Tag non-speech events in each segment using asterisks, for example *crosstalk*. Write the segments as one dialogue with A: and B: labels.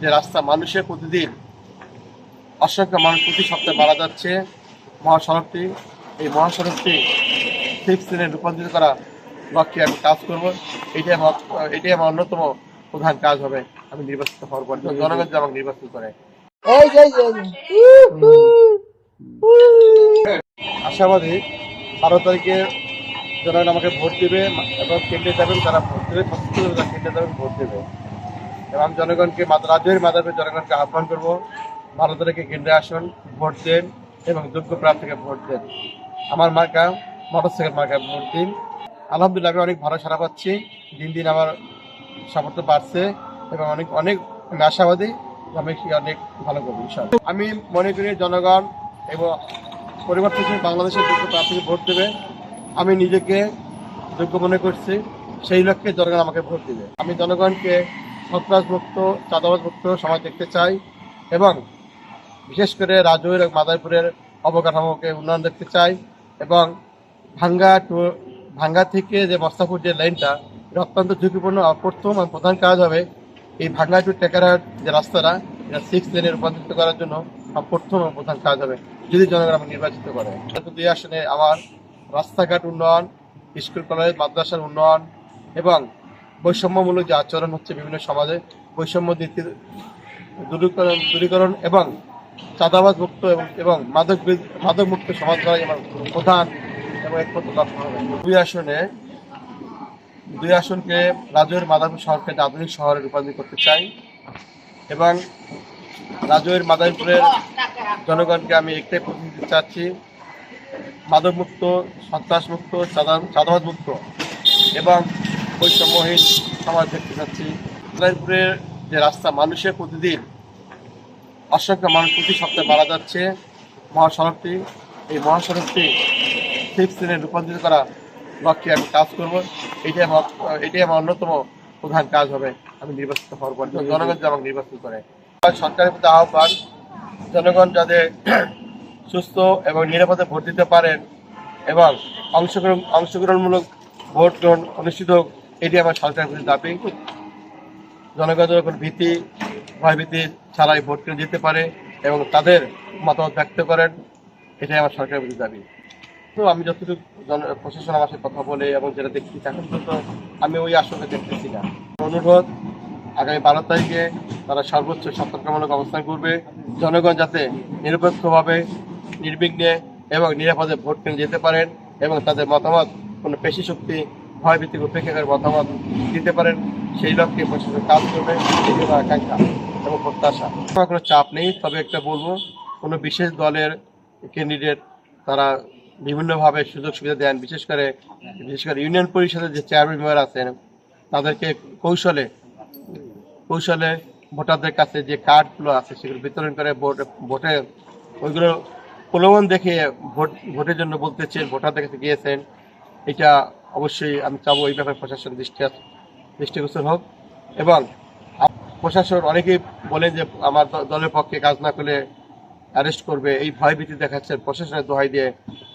A: যে রাস্তা মানুষের প্রতিদিন অসংখ্য মানুষ প্রতি সপ্তাহে মারা যাচ্ছে। মহাসড়কটি এই মহাসড়কটি সিক্স লেনে রূপান্তরিত করা লক্ষ্যে আমি কাজ করব। এটাই আমার এটাই আমার অন্যতম প্রধান কাজ হবে। আমি নির্বাচিত হওয়ার পর জনগণ আমাকে নির্বাচিত করে। আশাবাদী বারো তারিখে জনগণ আমাকে ভোট দেবে এবং কেন্দ্রে যাবেন তারা ভোট দেবে কেন্দ্রে যাবেন ভোট দেবে। এবং জনগণকে রাজ্যের মাধ্যমে জনগণকে আহ্বান করব বারো তারিখে কেন্দ্রে আসুন, ভোট দেন এবং যোগ্য প্রার্থীকে ভোট দেন। আমার মার্কা, মোটরসাইকেল মার্কা ভোট দিন। আলহামদুলিল্লাহ, আমি অনেক ভালো সারা পাচ্ছি। দিন দিন আমার সামর্থ্য বাড়ছে এবং অনেক অনেক আমি আশাবাদী আমি অনেক ভালো করব আমি মনে করি জনগণ এবং পরিবর্তনশীল বাংলাদেশের যোগ্য প্রার্থীকে ভোট দেবে। আমি নিজেকে যোগ্য মনে করছি, সেই লক্ষ্যে জনগণ আমাকে ভোট দেবে। আমি জনগণকে সন্ত্রাস মুক্ত চাঁদাবাজ মুক্ত সমাজ দেখতে চাই এবং বিশেষ করে রাজৌর এবং মাদারপুরের অবকাঠামোকে উন্নয়ন দেখতে চাই এবং ভাঙ্গা টু, ভাঙ্গা থেকে যে মস্তাপুর যে লাইনটা, এটা অত্যন্ত ঝুঁকিপূর্ণ প্রথম আর প্রধান কাজ হবে এই ভাঙ্গা টু টেকারহাট যে রাস্তাটা, এটা সিক্স লেনে রূপান্তরিত করার জন্য প্রথম আর প্রধান কাজ হবে যদি জনগণ নির্বাচিত করে। দুই আসনে আমার রাস্তাঘাট উন্নয়ন, স্কুল, কলেজ, মাদ্রাসার উন্নয়ন এবং বৈষম্যমূলক যে আচরণ হচ্ছে বিভিন্ন সমাজে, বৈষম্য নীতির দূরীকরণ দূরীকরণ এবং চাঁদাবাজ মুক্ত এবং এবং মাদক মাদক মুক্ত সমাজ করাই আমার প্রধান এবং একমাত্র লক্ষ্য হবে। দুই আসনে, দুই আসনকে রাজৈর মাদারপুর শহরকে আধুনিক শহরে রূপান্তরিত করতে চাই এবং রাজৈর মাদারপুরের জনগণকে আমি একটাই প্রতিনিধি চাচ্ছি মাদক মুক্ত সন্ত্রাস মুক্ত চাঁদাবাজ মুক্ত এবং বৈষম্যহীন সমাজ দেখতে চাচ্ছি মাদারপুরের যে রাস্তা, মানুষের প্রতিদিন অসংখ্য মানুষ প্রতি সপ্তাহে মারা যাচ্ছে। মহাসড়কটি, এই মহাসড়কটি সিক্স লেনে রূপান্তরিত করা লক্ষ্যে আমি কাজ করব। এটাই আমার এটাই আমার অন্যতম প্রধান কাজ হবে। আমি নির্বাচিত হওয়ার পর জনগণ যে আমাকে নির্বাচিত করে। সরকারের প্রতি আহ্বান, জনগণ যাতে *clears throat* সুস্থ এবং নিরাপদে ভোট দিতে পারেন এবং অংশগ্রহণ, অংশগ্রহণমূলক ভোট গ্রহণ অনুষ্ঠিত হোক এটি আমার সরকারের প্রতি দাবি। জনগণের কোনো ভীতি, ভয়ভীতি ছাড়াই ভোট কেন্দ্রে যেতে পারে এবং তাদের মতামত ব্যক্ত করেন, এটাই আমার সরকারের প্রতি দাবি। তো আমি যতটুকু প্রশাসন আমার সাথে কথা বলে এবং যেটা দেখছি এখন পর্যন্ত আমি ওই আশঙ্কা দেখতেছি না। অনুরোধ, আগামী বারো তারিখে তারা সর্বোচ্চ সতর্কমূলক অবস্থান করবে। জনগণ যাতে নিরপেক্ষভাবে, নির্বিঘ্নে এবং নিরাপদে ভোট কেন্দ্রে যেতে পারেন এবং তাদের মতামত, কোনো পেশি শক্তি ভয়ভীতি উপেক্ষা করে মতামত দিতে পারেন, সেই লক্ষ্যে প্রশাসন কাজ করবে এটি আমার আকাঙ্ক্ষা এবং প্রত্যাশা। কোনো চাপ নেই, তবে একটা বলব, কোনো বিশেষ দলের ক্যান্ডিডেট তারা বিভিন্নভাবে সুযোগ সুবিধা দেন, বিশেষ করে বিশেষ করে ইউনিয়ন পরিষদের যে চেয়ারম্যান মেম্বার আছেন, তাদেরকে কৌশলে কৌশলে ভোটারদের কাছে যে কার্ডগুলো আছে, সেগুলো বিতরণ করে ভোট ভোটে, ওইগুলো প্রলোভন দেখে ভোট, ভোটের জন্য বলতেছেন ভোটারদের কাছে গিয়েছেন, এটা অবশ্যই আমি চাবো এই ব্যাপারে প্রশাসন দৃষ্টি দৃষ্টিগোচর হোক। এবং প্রশাসন অনেকেই বলেন যে আমার দলের পক্ষে কাজ না করলে অ্যারেস্ট করবে। এই ভয়ভীতি দেখাচ্ছে প্রশাসনের দোহাই দিয়ে।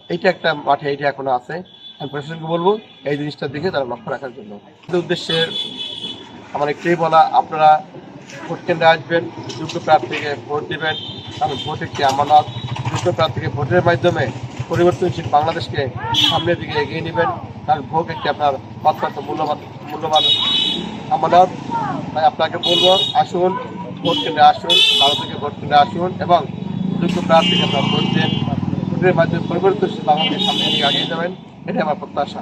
A: এইটা একটা মাঠে এইটা এখনও আছে। আমি প্রশাসনকে বলব, এই জিনিসটার দিকে তারা লক্ষ্য রাখার জন্য। উদ্দেশ্যে আমার একটাই বলা, আপনারা ভোট কেন্দ্রে আসবেন, যোগ্য প্রার্থীকে ভোট দেবেন। কারণ ভোট একটি আমানত। যোগ্য প্রার্থীকে ভোটের মাধ্যমে পরিবর্তনশীল বাংলাদেশকে সামনের দিকে এগিয়ে নেবেন। কারণ ভোগ একটি আপনার অত্যন্ত মূল্যবান মূল্যবান আমানত। তাই আপনাকে বলব, আসুন, ভোট কেন্দ্রে আসুন ভারত থেকে ভোট কেন্দ্রে আসুন এবং যোগ্য প্রার্থীকে আপনার ভোট দেন। ভোটের মাধ্যমে বাংলাদেশের সামনে নিয়ে এগিয়ে যাবেন, এটাই আমার প্রত্যাশা।